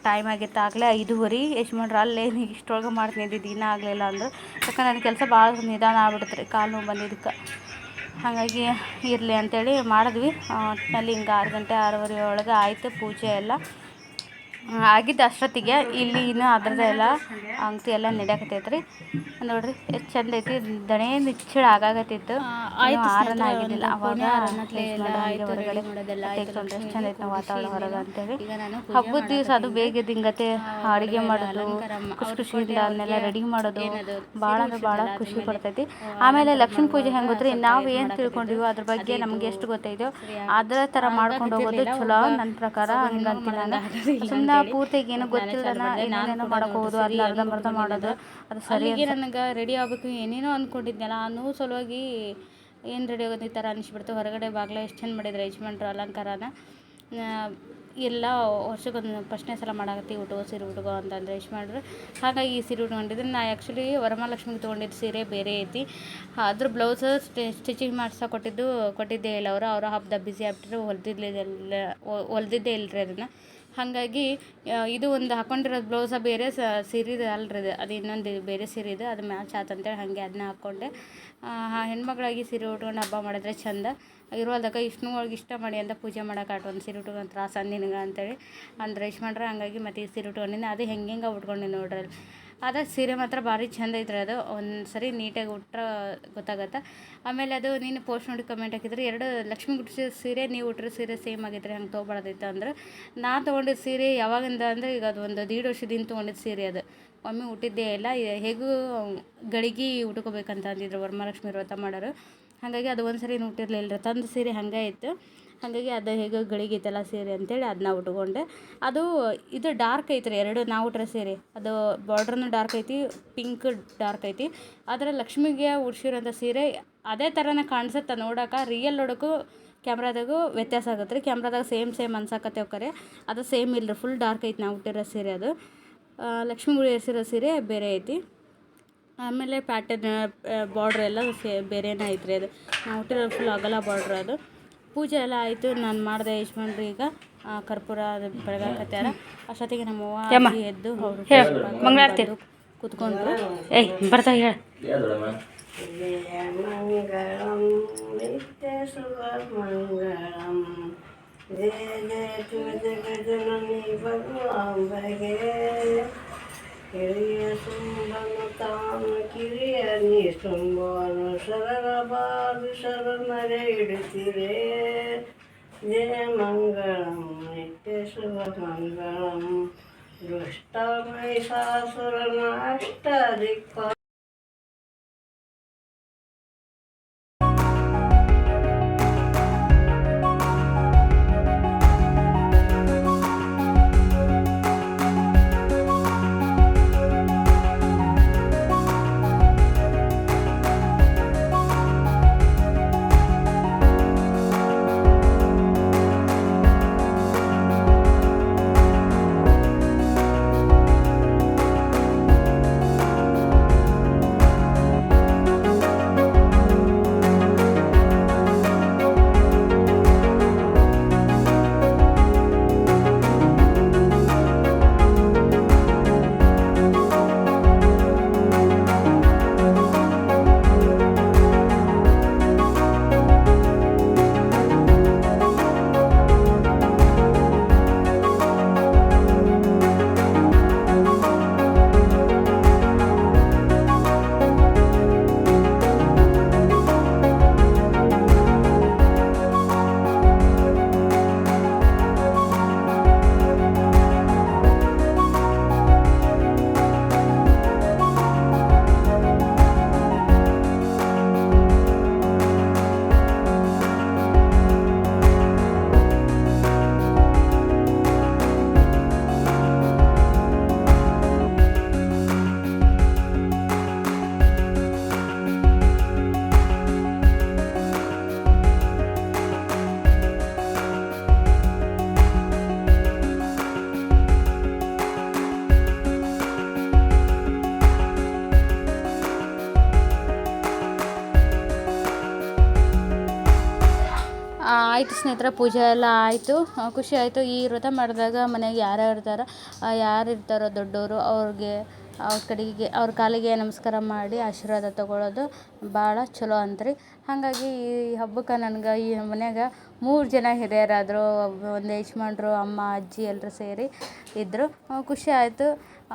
ಟೈಮ್ ಆಗಿತ್ತು. ಆಗಲೇ ಐದುವರೆ. ಎಷ್ಟು ಮಾಡ್ರೆ ಅಲ್ಲೇ ನೀವು ಇಷ್ಟೊಳಗೆ ಮಾಡ್ತೀನಿ ಅಂದಿದ್ದು. ಇನ್ನೂ ಆಗಲಿಲ್ಲ ಅಂದರು. ಯಾಕಂದ್ರೆ ನನ್ನ ಕೆಲಸ ಭಾಳ ನಿಧಾನ ಆಗ್ಬಿಡುತ್ತೆ ರೀ ಕಾಲು ನೋವು ಬಂದಿದ್ದಕ್ಕೆ. ಹಾಗಾಗಿ ಇರಲಿ ಅಂತೇಳಿ ಮಾಡಿದ್ವಿ. ಒಟ್ಟಿನಲ್ಲಿ ಹಿಂಗೆ ಆರು ಗಂಟೆ ಆರೂವರೆ ಒಳಗೆ ಆಯಿತು. ಪೂಜೆ ಎಲ್ಲ ಆಗಿದ್ದು ಅಷ್ಟೊತ್ತಿಗೆ ಇಲ್ಲಿ ಇನ್ನು ಅದ್ರದ್ದು ಎಲ್ಲ ಅಂಗಡಿ ಎಲ್ಲ ನಡೆಯಕತ್ತೈತೆ ರೀ ನೋಡ್ರಿ ಎಷ್ಟು ಚಂದ ಐತಿ ದಣೆ ನಿಚ್ಚಳ ಆಗಾಗತ್ತಿತ್ತು ಆರನ ಆಗಿದ್ದಿಲ್ಲ. ಅವಾಗ ಹೊರಗಡೆ. ಎಷ್ಟು ಚಂದ ಐತೆ ವಾತಾವರಣ ಹೊರಗೆ ಅಂತೇಳಿ. ಹಬ್ಬದ ದಿವಸ ಅದು ಬೇಗ ದಿಂಗತೆ ಹಿಂಗತೆ ಅಡುಗೆ ಮಾಡೋದು ಖುಷಿ ಖುಷಿಯಿಂದ ಅದನ್ನೆಲ್ಲ ರೆಡಿ ಮಾಡೋದು. ಭಾಳ ಅಂದ್ರೆ ಭಾಳ ಖುಷಿ ಕೊಡ್ತೈತಿ. ಆಮೇಲೆ ಲಕ್ಷ್ಮೀ ಪೂಜೆ ಹೆಂಗೆ ಗೊತ್ತ್ರಿ ನಾವು ಏನು ತಿಳ್ಕೊಂಡಿವೋ ಅದ್ರ ಬಗ್ಗೆ ನಮ್ಗೆ ಎಷ್ಟು ಗೊತ್ತೈದೋ ಅದರ ಥರ ಮಾಡ್ಕೊಂಡು ಹೋಗೋದು ಚಲೋ ನನ್ನ ಪ್ರಕಾರ ಹಂಗಂತೀನಿ ನಾನು. ಸುಮ್ಮನೆ ಪೂರ್ತಿಯಾಗಿ ಏನು ಗೊತ್ತಿಲ್ಲದನ ಏನೇನೋ ಮಾಡಕ್ಕೆ ಹೋಗೋದು ಅದನ್ನ ಅರ್ಧಂಬರ್ಧ ಮಾಡೋದು ಅದು ಸರಿ ನನಗೆ ರೆಡಿ ಆಗಬೇಕು ಏನೇನೋ ಅಂದ್ಕೊಂಡಿದ್ನಲ್ಲ ನಾನು ನೋವು ಸಲುವಾಗಿ ಏನು ರೆಡಿ ಆಗೋದು ಈ ಥರ ಅನಿಸ್ಬಿಡ್ತು. ಹೊರಗಡೆ ಬಾಗ್ಲ ಎಷ್ಟು ಚೆಂದ ಮಾಡಿದ್ರು ಯಜಮಾನ್ರು ಅಲಂಕಾರನ? ಎಲ್ಲ ವರ್ಷಕ್ಕೊಂದು ಫಸ್ಟ್ನೇ ಸಲ ಮಾಡಾಕತ್ತಿ ಉಟ್ಕೋ ಸೀರೆ ಉಟ್ಕೋ ಅಂತಂದ್ರೆ ಮಾಡಿದ್ರು ಹಾಗಾಗಿ ಈ ಸೀರೆ ಉಟ್ಕೊಂಡಿದ್ರೆ ನಾ ಆ್ಯಕ್ಚುಲಿ ವರಮಹಾಲಕ್ಷ್ಮಿಗೆ ತೊಗೊಂಡಿದ್ದು ಸೀರೆ ಬೇರೆ ಐತಿ. ಅದ್ರ ಬ್ಲೌಸ್ ಸ್ಟಿಚಿಂಗ್ ಮಾಡ್ಸೋ ಕೊಟ್ಟಿದ್ದು ಕೊಟ್ಟಿದ್ದೇ ಇಲ್ಲ ಅವರು. ಅವರು ಹಬ್ಬದ ಬ್ಯುಸಿ ಆಗ್ಬಿಟ್ಟಿದ್ರು ಹೊಲ್ದಿದ್ದೆಲ್ಲ ಹೊಲ್ದಿದ್ದೇ ಇಲ್ಲರಿ ಅದನ್ನು. ಹಾಗಾಗಿ ಇದು ಒಂದು ಹಾಕೊಂಡಿರೋದು ಬ್ಲೌಸ ಬೇರೆ ಸೀರೆ ಸೀರೆದು ಅಲ್ರಿ ಅದು. ಇನ್ನೊಂದು ಬೇರೆ ಸೀರೆ ಇದೆ ಅದು ಮ್ಯಾಚ್ ಆತಂತೇಳಿ ಹಾಗೆ ಅದನ್ನ ಹಾಕ್ಕೊಂಡೆ ಹೆಣ್ಮಗಳಾಗಿ ಸೀರೆ ಉಟ್ಕೊಂಡು ಹಬ್ಬ ಮಾಡಿದ್ರೆ ಚಂದ. ಇರುವಲ್ದಾಗ ಇಷ್ಟು ಒಳಗೆ ಇಷ್ಟ ಮಾಡಿ ಅಂತ ಪೂಜೆ ಮಾಡೋಕೆ ಆಟ ಒಂದು ಸೀರೆ ಉಟ್ಕೊಂಡು ತ್ರಾಸ ನಿನಗೆ ಅಂತೇಳಿ. ಅಂದ್ರೆ ಮಾಡ್ರೆ ಹಂಗಾಗಿ ಮತ್ತೆ ಈ ಸೀರೆ ಉಟ್ಕೊಂಡಿನಿ ಅದು ಹೆಂಗೆ ಹೆಂಗೆ ಉಟ್ಕೊಂಡಿ ನೋಡ್ರಿ ಅಲ್ಲಿ. ಆದರೆ ಸೀರೆ ಮಾತ್ರ ಭಾರಿ ಚಂದ ಐತ್ರಿ ಅದು. ಒಂದು ಸರಿ ನೀಟಾಗಿ ಉಟ್ರೆ ಗೊತ್ತಾಗತ್ತೆ. ಆಮೇಲೆ ಅದು ನೀನು ಪೋಸ್ಟ್ ನೋಡಿ ಕಮೆಂಟ್ ಹಾಕಿದ್ರೆ ಎರಡು ಲಕ್ಷ್ಮಿ ಗುಡ್ಸಿದ ಸೀರೆ ನೀವು ಉಟ್ರೆ ಸೀರೆ ಸೇಮ್ ಆಗಿದ್ರೆ ಹಂಗೆ ತೊಗೊಬಾರ್ದಿತ್ತು ಅಂದ್ರೆ. ನಾ ತೊಗೊಂಡಿದ್ದ ಸೀರೆ ಯಾವಾಗಿಂದ ಅಂದರೆ ಈಗ ಅದು ಒಂದು ದೀಡ್ ವರ್ಷದಿಂದ ತೊಗೊಂಡಿದ್ದ ಸೀರೆ ಅದು. ಒಮ್ಮೆ ಹುಟ್ಟಿದ್ದೇ ಇಲ್ಲ. ಹೇಗೂ ಗಳಿಗೆ ಉಟ್ಕೋಬೇಕಂತ ಅಂದಿದ್ರು ವರಮಹಾಲಕ್ಷ್ಮಿ ವ್ರತ ಮಾಡೋರು. ಹಾಗಾಗಿ ಅದು ಒಂದು ಸರಿ ಉಟ್ಟಿರಲಿಲ್ಲ ರೀ. ತಂದು ಸೀರೆ ಹಂಗೆ ಇತ್ತು. ಹಾಗಾಗಿ ಅದು ಹೇಗೋ ಗಳಿಗೈತಲ್ಲ ಸೀರೆ ಅಂತೇಳಿ ಅದನ್ನ ಉಟ್ಕೊಂಡೆ. ಅದು ಇದು ಡಾರ್ಕ್ ಐತ್ರಿ, ಎರಡು ನಾವು ಉಟ್ರೆ ಸೀರೆ. ಅದು ಬಾರ್ಡ್ರನ್ನು ಡಾರ್ಕ್ ಐತಿ ಪಿಂಕ್ ಡಾರ್ಕ್ ಐತಿ. ಆದರೆ ಲಕ್ಷ್ಮಿಗೆ ಉಡ್ಸಿರೋಂಥ ಸೀರೆ ಅದೇ ಥರನೇ ಕಾಣಿಸುತ್ತೆ ನೋಡೋಕೆ. ರಿಯಲ್ ನೋಡೋಕ್ಕೂ ಕ್ಯಾಮ್ರಾದಾಗೂ ವ್ಯತ್ಯಾಸ ಆಗುತ್ತೆ ರೀ. ಕ್ಯಾಮ್ರಾದಾಗ ಸೇಮ್ ಸೇಮ್ ಅನ್ಸಕತ್ತೇವ್ ಕರೆ. ಅದು ಸೇಮ್ ಇಲ್ಲ ರೀ ಫುಲ್ ಡಾರ್ಕ್ ಐತಿ ನಾವು ಉಟ್ಟಿರೋ ಸೀರೆ ಅದು. ಲಕ್ಷ್ಮಿ ಉಡಿಸಿರೋ ಸೀರೆ ಬೇರೆ ಐತಿ. ಆಮೇಲೆ ಪ್ಯಾಟರ್ನ್ ಬಾರ್ಡ್ರ್ ಎಲ್ಲ ಸೇ ಬೇರೆನೇ ಐತ್ರಿ ಅದು. ನಾವು ಹುಟ್ಟಿರೋ ಫುಲ್ ಅಗಲ ಬಾರ್ಡ್ರ್ ಅದು. ಪೂಜೆ ಎಲ್ಲ ಆಯಿತು ನಾನು ಮಾಡಿದೆ ಯಜಮಾನ್ರು ಈಗ. ಕರ್ಪೂರ ಅದು ಬೆಳಗಾಕತ್ಯಾರ ಅಷ್ಟೊತ್ತಿಗೆ ನಮ್ಮ ಅವ್ವ ಎದ್ದು ಅವರು ಮಂಗಳಾರತಿ. ಕೂತ್ಕೊಂಡ್ರು. ಏಯ್ ಬರ್ತಾ ಹೇಳ. ಮಂಗಳಂ ಜಯ ಜಯ ಜಯ ಜಗಜನನಿ ಭಗವಾಂಬಗೆ ಹಿರಿಯ ಸುಂಬನು ತಾನು ಕಿರಿಯ ನಿಸುಂಬನು ಸರಳ ಬಾದು ಶರಣರೆ ಇಡುತ್ತಿರೆ ಜಯ ಮಂಗಳಂ ನಿತ್ಯ ಶುಭ ಮಂಗಳಂ ದುಷ್ಟ ಮಹಿಷಾಸುರನ ಅಷ್ಟ ದಿಕ್ಪ ಸ್ನೇಹಿತರೆ, ಪೂಜೆ ಎಲ್ಲ ಆಯಿತು. ಖುಷಿ ಆಯಿತು. ಈ ವ್ರತ ಮಾಡಿದಾಗ ಮನೆಗೆ ಯಾರ್ಯಾರು ಇರ್ತಾರೋ? ಯಾರು ಇರ್ತಾರೋ ದೊಡ್ಡವರು ಅವ್ರಿಗೆ, ಅವ್ರ ಕಡೆಗೆ, ಅವ್ರ ಕಾಲಿಗೆ ನಮಸ್ಕಾರ ಮಾಡಿ ಆಶೀರ್ವಾದ ತಗೊಳ್ಳೋದು ಭಾಳ ಚಲೋ ಅಂತ್ರಿ. ಹಾಗಾಗಿ ಈ ಹಬ್ಬಕ್ಕೆ ನನ್ಗೆ, ಈ ಮನ್ಯಾಗ ಮೂರು ಜನ ಹಿರಿಯರಾದರು ಒಂದು ಯಜಮಾನ್ರು, ಅಮ್ಮ, ಅಜ್ಜಿ ಎಲ್ಲರೂ ಸೇರಿ ಇದ್ದರು ಖುಷಿ ಆಯಿತು.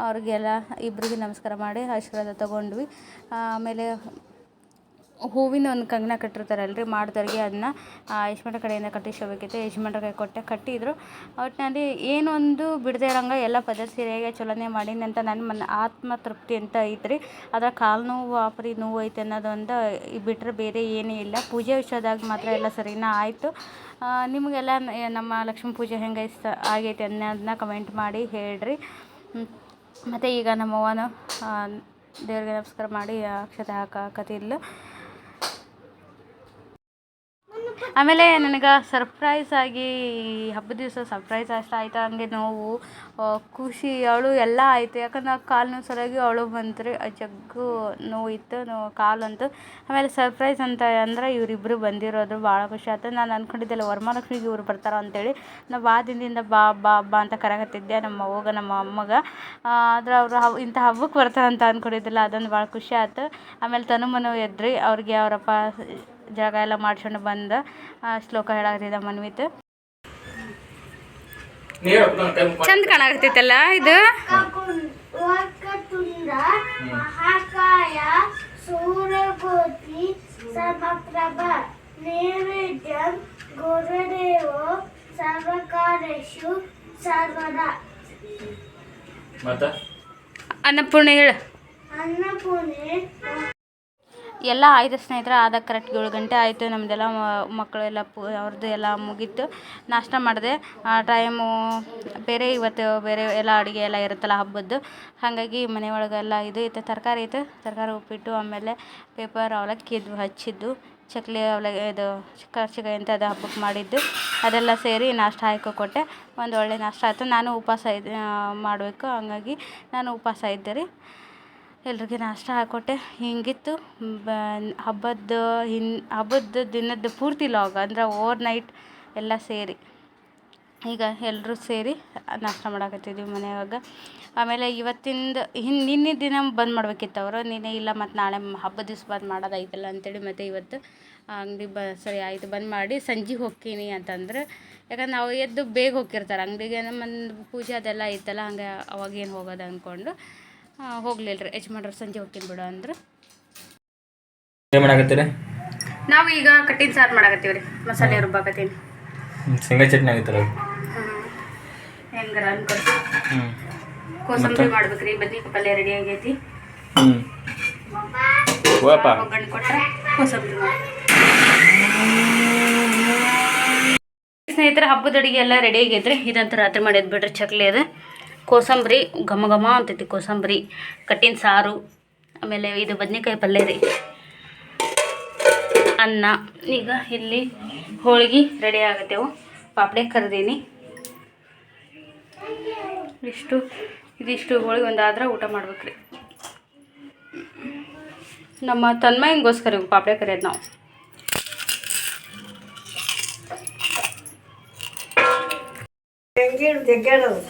ಅವ್ರಿಗೆಲ್ಲ ಇಬ್ಬರಿಗೆ ನಮಸ್ಕಾರ ಮಾಡಿ ಆಶೀರ್ವಾದ ತಗೊಂಡ್ವಿ. ಆಮೇಲೆ ಹೂವಿನ ಒಂದು ಕಂಕಣ ಕಟ್ಟಿರ್ತಾರಲ್ರಿ ಮಾಡ್ದವ್ರಿಗೆ ಅದನ್ನ ಯಜಮಾನ್ರ ಕಡೆಯಿಂದ ಕಟ್ಟಿಸ್ಕೋಬೇಕಿತ್ತು ಯಜಮಾನ್ರ ಕೈ ಕೊಟ್ಟೆ, ಕಟ್ಟಿದ್ರು. ಒಟ್ಟಿನಲ್ಲಿ ಏನೊಂದು ಬಿಡದೆ ಇರೋಂಗೆ ಎಲ್ಲ ಪದ್ಧತಿ ಸರಿಯಾಗಿ ಚಲನೆ ಮಾಡೀನಿ ಅಂತ ನನ್ನ ಮನ ಆತ್ಮ ತೃಪ್ತಿ ಅಂತ ಐತ್ರಿ. ಅದ್ರ ಕಾಲು ನೋವು, ಆಪರಿ ನೋವು ಐತೆ ಅನ್ನೋದೊಂದು ಬಿಟ್ಟರೆ ಬೇರೆ ಏನೂ ಇಲ್ಲ. ಪೂಜೆ ವಿಷಯದಾಗ ಮಾತ್ರ ಎಲ್ಲ ಸರಿನಾ ಆಯಿತು. ನಿಮಗೆಲ್ಲ ನಮ್ಮ ಲಕ್ಷ್ಮೀ ಪೂಜೆ ಹೆಂಗೆ ಆಗೈತೆ ಅನ್ನೋದನ್ನ ಕಮೆಂಟ್ ಮಾಡಿ ಹೇಳ್ರಿ. ಮತ್ತು ಈಗ ನಮ್ಮವ್ವನು ದೇವ್ರಿಗೆ ನಮಸ್ಕಾರ ಮಾಡಿ ಅಕ್ಷತೆ ಹಾಕಕತ್ತಿದ್ಲು. ಆಮೇಲೆ ನನಗೆ ಸರ್ಪ್ರೈಸ್ ಆಗಿ ಹಬ್ಬದ ದಿವಸ ಸರ್ಪ್ರೈಸ್ ಅಷ್ಟು ಆಯ್ತು. ಹಂಗೆ ನೋವು ಖುಷಿ ಅವಳು ಎಲ್ಲ ಆಯಿತು. ಯಾಕಂದ್ರೆ ಕಾಲು ಸರಿಯಾಗಿ ಅವಳು ಅಳು ಬಂತು ರೀ. ಜಗ್ಗು ನೋವು ಇತ್ತು, ನೋವು ಕಾಲಂತೂ ಆಮೇಲೆ ಸರ್ಪ್ರೈಸ್ ಅಂತ ಅಂದ್ರೆ ಇವರಿಬ್ಬರು ಬಂದಿರೋದು. ಭಾಳ ಖುಷಿ ಆಯ್ತು. ನಾನು ಅನ್ಕೊಂಡಿದ್ದೆಲ್ಲ ವರಮಹಾಲಕ್ಷ್ಮಿಗೆ ಇವ್ರು ಬರ್ತಾರೆ ಅಂತೇಳಿ ನಾವು ಆ ದಿನದಿಂದ ಬಾ ಬಾ ಬಾ ಅಂತ ಕರಗತ್ತಿದ್ದೆ. ನಮ್ಮ ಅವ್ವಗೆ, ನಮ್ಮ ಅಮ್ಮಗ. ಆದ್ರೆ ಅವರು ಹವ್, ಇಂಥ ಹಬ್ಬಕ್ಕೆ ಬರ್ತಾರಂತ ಅಂದ್ಕೊಂಡಿದ್ದಿಲ್ಲ ಅದೊಂದು ಭಾಳ ಖುಷಿ ಆಯ್ತು. ಆಮೇಲೆ ತನು ಮನು ಎದ್ರಿ, ಅವ್ರಿಗೆ ಅವರಪ್ಪ ಜಾಗ ಎಲ್ಲ ಮಾಡ್ಸ್ಕೊಂಡು ಬಂದ ಆ, ಶ್ಲೋಕ ಹೇಳಾಕತ್ತಿದ್ದ ಮನ್ವಿತ್. ಚಂದ ಕಾಣಾಕತ್ತೈತಲ್ಲ ಇದು ವಾಕತುಂಡ ಮಹಾಕಾಯ ಸೂರ್ಯಕೋಟಿ ಸಮಪ್ರಭ ನೈವೇದ್ಯಂ ಗುರುದೇವೋ ಸರ್ವಕಾರ್ಯೇಷು ಸರ್ವದಾ ಮತ್ತು? ಅನ್ನಪೂರ್ಣ ಹೇಳ. ಅನ್ನಪೂರ್ಣೆ ಎಲ್ಲ ಆಯ್ತು ಸ್ನೇಹಿತರೆ, ಆದ ಕರೆಕ್ಟ್ ಏಳು ಗಂಟೆ ಆಯಿತು ನಮ್ಮದೆಲ್ಲ ಮಕ್ಕಳು ಎಲ್ಲ ಪು ಅವ್ರದ್ದು ಎಲ್ಲ ಮುಗೀತು. ನಾಷ್ಟ ಮಾಡಿದೆ. ಆ ಟೈಮು ಬೇರೆ ಇವತ್ತು ಬೇರೆ ಎಲ್ಲ ಅಡುಗೆ ಎಲ್ಲ ಇರುತ್ತಲ್ಲ ಹಬ್ಬದ್ದು. ಹಾಗಾಗಿ ಮನೆ ಒಳಗೆಲ್ಲ ಇದು ಇತ್ತು, ತರಕಾರಿ ಇತ್ತು. ತರಕಾರಿ ಉಪ್ಪಿಟ್ಟು, ಆಮೇಲೆ ಪೇಪರ್ ಅವಲಕ್ಕಿ ಇದ್ವು ಹಚ್ಚಿದ್ದು. ಚಕ್ಲಿ ಅವಲ ಇದು ಕರ್ಚಿಕಾಯಿ ಅಂತ ಅದು ಹಬ್ಬಕ್ಕೆ ಮಾಡಿದ್ದು. ಅದೆಲ್ಲ ಸೇರಿ ನಾಷ್ಟ ಹಾಕಿ ಕೊಟ್ಟೆ. ಒಂದು ಒಳ್ಳೆ ನಾಷ್ಟ ಆಯಿತು. ನಾನು ಉಪವಾಸ ಇದು ಮಾಡಬೇಕು. ಹಂಗಾಗಿ ನಾನು ಉಪವಾಸ ಇದ್ದೆ ರೀ. ಎಲ್ರಿಗೆ ನಾಷ್ಟ ಹಾಕ್ಕೊಟ್ಟೆ ಹಿಂಗಿತ್ತು. ಬ ಹಬ್ಬದ ಹಿನ್ ಹಬ್ಬದ ದಿನದ ಪೂರ್ತಿ ಲಾಗ್ ಅಂದ್ರೆ ಓವರ್ ನೈಟ್ ಎಲ್ಲ ಸೇರಿ. ಈಗ ಎಲ್ಲರೂ ಸೇರಿ ನಾಷ್ಟ ಮಾಡಾಕತ್ತಿದ್ವಿ ಮನೆಯಾಗ ಆಮೇಲೆ ಇವತ್ತಿಂದ, ಹಿನ್, ನಿನ್ನೆ ದಿನ ಬಂದ್ ಮಾಡ್ಬೇಕಿತ್ತು ಅವರು. ನಿನ್ನೆ ಇಲ್ಲ ಮತ್ತು ನಾಳೆ ಹಬ್ಬದ ದಿವ್ಸ ಬಂದ್ ಮಾಡೋದಾಯ್ತಲ್ಲ ಅಂತೇಳಿ ಮತ್ತು ಇವತ್ತು ಅಂಗಡಿ ಬ, ಸರಿ ಆಯಿತು, ಬಂದ್ ಮಾಡಿ ಸಂಜೆ ಹೋಗ್ತೀನಿ ಅಂತಂದ್ರೆ. ಯಾಕಂದ್ರೆ ನಾವು ಎದ್ದು ಬೇಗ ಹೋಗಿರ್ತಾರೆ ಅಂಗಡಿಗೆ ನಮ್ಮ ಪೂಜೆ ಅದೆಲ್ಲ ಐತಲ್ಲ, ಹಂಗೆ ಅವಾಗೇನು ಹೋಗೋದು ಅಂದ್ಕೊಂಡು ಹೋಗ್ಲಿಲ್ಲ ರೀ. ಮಾಡ್ರಿ ಸಂಜೆ ಹೋಗ್ತೀನಿ ಬಿಡು ಅಂದ್ರೆ. ಏನು ಮಾಡಾಕತ್ತೀರಿ ನಾವು ಈಗ ಕಟ್ಟಿನ ಸಾರು ಮಾಡಾಕತ್ತೀವಿ ರೀ. ಮಸಾಲೆ ರುಬ್ಬಾಕತ್ತೀನಿ ಶೇಂಗಾ ಚಟ್ನಿ ಆಗಿತ್ತಲ್ಲ ಹೆಂಗಾರ ಅನ್ಕೊಂಡು ಹ್ಞೂ ಕೋಸಂಬರಿ ಮಾಡ್ಬೇಕ್ರಿ. ಬದ್ನಿಕಾಯಿ ಪಲ್ಯ ರೆಡಿ ಆಗೈತಿ. ಹ್ಞೂ ಹೋಗಪ್ಪ ಒಗ್ಗರಣೆ ಕೊಟ್ರೆ ಕೋಸಂಬರಿ ಮಾಡಿ ಸ್ನೇಹಿತರೆ ಹಬ್ಬದ ಅಡುಗೆ ಎಲ್ಲ ರೆಡಿ ಆಗೈತ್ರಿ. ಇದಂತ ರಾತ್ರಿ ಮಾಡಿದ್ ಬಿಡ್ರಿ ಚಕ್ಲಿ ಅದು. ಕೋಸಂಬರಿ, ಘಮ ಘಮ ಅಂತೈತಿ ಕೋಸಂಬರಿ ಕಟ್ಟಿನ ಸಾರು, ಆಮೇಲೆ ಇದು ಬದನೆಕಾಯಿ ಪಲ್ಯ ರೀ. ಅನ್ನ. ಈಗ ಇಲ್ಲಿ ಹೋಳಿಗೆ ರೆಡಿ ಆಗತ್ತೇವು ಪಾಪಡೆ ಕರೆದೀನಿ. ಇಷ್ಟು ಇದಿಷ್ಟು ಹೋಳಿಗೆ ಒಂದಾದ್ರೆ ಊಟ ಮಾಡ್ಬೇಕ್ರಿ. ನಮ್ಮ ತನ್ಮಯಂಗೋಸ್ಕರ ಪಾಪಡೆ ಕರೆಯೋದು ನಾವು. ಜಗ್ಗಾಡೋದು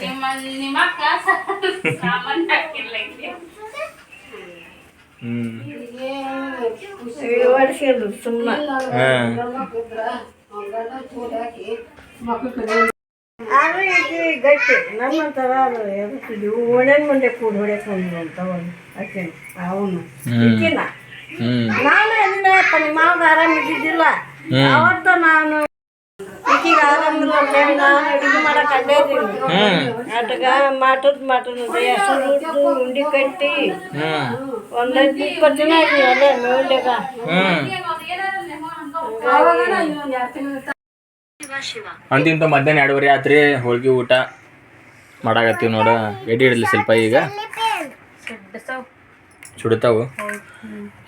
ಸುಮ್ಮನೆ ಹಾಂ. ಆದ್ರೆ ಇದು ಗಟ್ಟಿ. ನಮ್ಮ ಥರ ಎದಕ್ಕಿದ್ವಿ ಮುಂದೆ ಕೂಡ ಹೊಡ್ಯಕೊಂಡು ಅಂತ ಒಂದು ಅಕ್ಕಿ ಅವನು. ಇಕ್ಕಿನ ನಾನು ಎಲ್ಲಿನಪ್ಪ ನಿಮ್ಮ ಮಾವನ ಆರಾಮ ಇದ್ದಿದ್ದಿಲ್ಲ ಅವತ್ತು ನಾನು ಈಕಿಗೆ ಆರಾಮಿಲ್ಲ ನಾನು ಅಡುಗೆ ಮಾಡಕ್ಕೆ ಅಲ್ಲೇ ಇದ್ದೀನಿ ಆಟಗ ಮಾಟದ್ ಮಾಟದ ಸುರಿದು ಉಂಡಿ ಕಟ್ಟಿ. ಹ್ಞೂ ಒಂದೈದು ಇಪ್ಪತ್ತು ಜನ ಅಂತಿಂತ ಮಧ್ಯಾಹ್ನ ಎರಡುವರೆ ಆತ್ರಿ ಹೋಳ್ಗೆ ಊಟ ಮಾಡಾಕತ್ತೀವಿ ನೋಡ. ಎಡಿ ಇಡ್ಲಿ ಸ್ವಲ್ಪ ಈಗ. ಸುಡ್ತಾವು.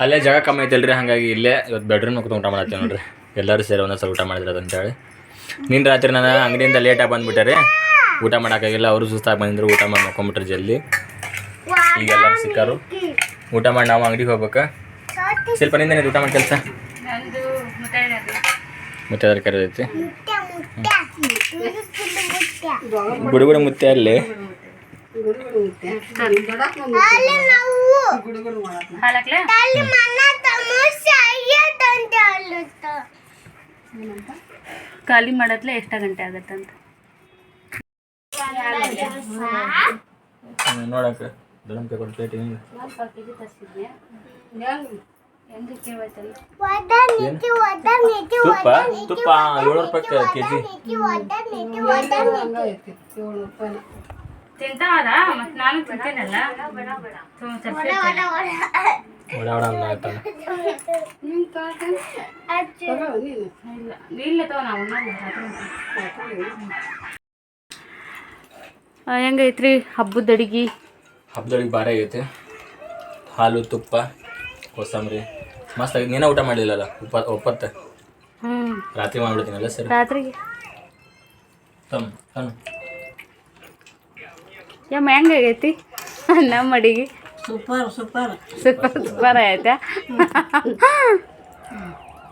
ಅಲ್ಲೇ ಜಾಗ ಕಮ್ಮಿ ಐತಲ್ರಿ ಹಾಗಾಗಿ ಇಲ್ಲೇ ಇವತ್ತು ಬೆಡ್ರೂಮ್ ಹೋಗ್ತಾ ಊಟ ಮಾಡತ್ತೀವಿ ನೋಡ್ರಿ. ಎಲ್ಲರೂ ಸೇರಿ ಒಂದೊಂದು ಸಲ ಊಟ ಮಾಡಿದ್ರದು ಅಂತೇಳಿ ನಿನ್ನ ರಾತ್ರಿ ನಾನು ಅಂಗಡಿಯಿಂದ ಲೇಟಾಗಿ ಬಂದ್ಬಿಟ್ಟೆ ರೀ ಊಟ ಮಾಡೋಕ್ಕಾಗಿಲ್ಲ ಅವರು ಸುಸ್ತಾಗಿ ಬಂದಿದ್ರು ಊಟ ಮಾಡಿ ಜಲ್ದಿ. ಈಗ ಎಲ್ಲರೂ ಸಿಕ್ಕಾರು. ಊಟ ಮಾಡಿ ನಾವು ಅಂಗಡಿಗೆ ಹೋಗ್ಬೇಕಾ? ಸ್ವಲ್ಪ ನಿಂದ ಊಟ ಮಾಡಿ ಕೆಲಸ? ಮುತ್ತೆ ತರಕಾರಿ ಕರೆದೈತಿ ಗುಡುಗುಡು ಮುತ್ತೆ ಅಲ್ಲಿ. ಅಲ್ಲಿ ನಾವು ಹಾಲಾಕ್ಲೆ ಖಾಲಿ ಮಾಡತ್ಲೆ ಎಷ್ಟು ಗಂಟೆ ಆಗತ್ತಂತ. ಕೊಟ್ಟು ಪ್ಲೇಟ್ ತುಪ್ಪ ತುಪ್ಪ ಏಳು ರೂಪಾಯಿ ಕೆ ಜಿ ನಿತಿ ತಿಂತಾರ ಮತ್ತೆ ನಾನು ತಿಂತೇನಲ್ಲ? ಸ್ವಲ್ಪ ಹಬ್ಬದ ಅಡಿಗೆ ಹೆಂಗೈತ್ರಿ ಹಬ್ಬದ ಅಡಿಗೆ? ಭಾರಿ ಆಗೈತೆ. ಹಾಲು ತುಪ್ಪ ಕೋಸಂಬರಿ. ಮಸ್ತ್ ಆಗಿ ನೀನೇ ಊಟ ಮಾಡಿಲ್ಲಲ್ಲ ಒಪ್ಪತ್ತ? ರಾತ್ರಿ ಮಾಡ್ಬಿಡ್ತೀನಲ್ಲ ಸರಿ? ರಾತ್ರಿಗೆ? ತಮ್ಮ ತಮ್ಮ ಯಮ್ಮ ಹೆಂಗಾಗೈತಿ ನಮ್ಮ ಅಡಿಗೆ? Super super. ಸೂಪರ್ ಸೂಪರ್ ಆಯ್ತಾ?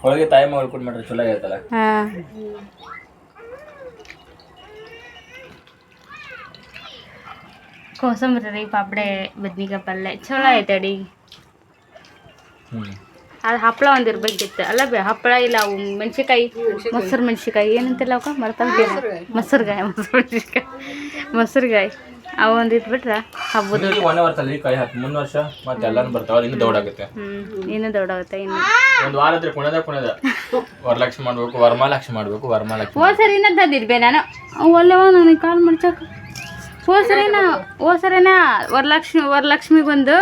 ಹೋಳಿಗೆ ತಾಯಿ ಮಗಳು ಕೂಡ ಮಾಡ್ರೆ ಚಲೋ ಆಗೈತಲ್ಲ? ಹಾಂ. ಕೋಸಂಬರಿ ರೀ ಪಾಪಡೆ ಬದ್ನಿಕಾಯಿ ಪಲ್ಯ ಚಲೋ ಐತೆ ಅಡಿಗೆ ಅದು ಹಪ್ಪಳ ಒಂದು ಇರ್ಬೇಕಿತ್ತು. ಅಲ್ಲ ಬೇ ಹಪ್ಪಳ ಇಲ್ಲ ಅವು ಮೆಣಸಿಕಾಯಿ ಮೊಸರು ಮೆಣಸಿಕಾಯಿ ಏನಂತಿಲ್ಲ ಅವಕ್ಕ ಮರ್ತಂತೀನಿ ಮೊಸರುಗಾಯಿ ಮೊಸರು ಮೆಣಸಿಕಾಯಿ ಮೊಸರುಗಾಯಿ. ಅವು ಒಂದು ಇಟ್ಬಿಟ್ರೆ ಹಬ್ಬದ ವರ್ಷ ಅಲ್ಲಿ ಕೈ ಹಾಕಿ. ಮುಂದ್ ವರ್ಷ ಮತ್ತೆ ಎಲ್ಲಾನು ಬರ್ತಾವ ಇನ್ನು ಇನ್ನೂ ದೊಡ್ಡಾಗುತ್ತೆ. ಹ್ಞೂ ದೊಡ್ಡಾಗುತ್ತೆ ಇನ್ನು. ಒಂದು ವಾರ ಆದ್ರೆ ಕುಣದ ಕುಣದ ವರಲಕ್ಷ್ಮಿ ಮಾಡ್ಬೇಕು ವರಮಹಾಲಕ್ಷ್ಮಿ ಮಾಡ್ಬೇಕು ವರಮಹಾಲಕ್ಷ್ಮಿ ಹೋದ ಸರಿನ ತಂದಿದ್ಬೆ ನಾನು. ಒಲ್ಲೆವ ನನಗೆ ಕಾಲ್ ಮಡ್ಚಕ ಓ ಸರಿನ ಓ ಸರಿನ ವರಲಕ್ಷ್ಮಿ ವರಲಕ್ಷ್ಮಿಗೊಂದು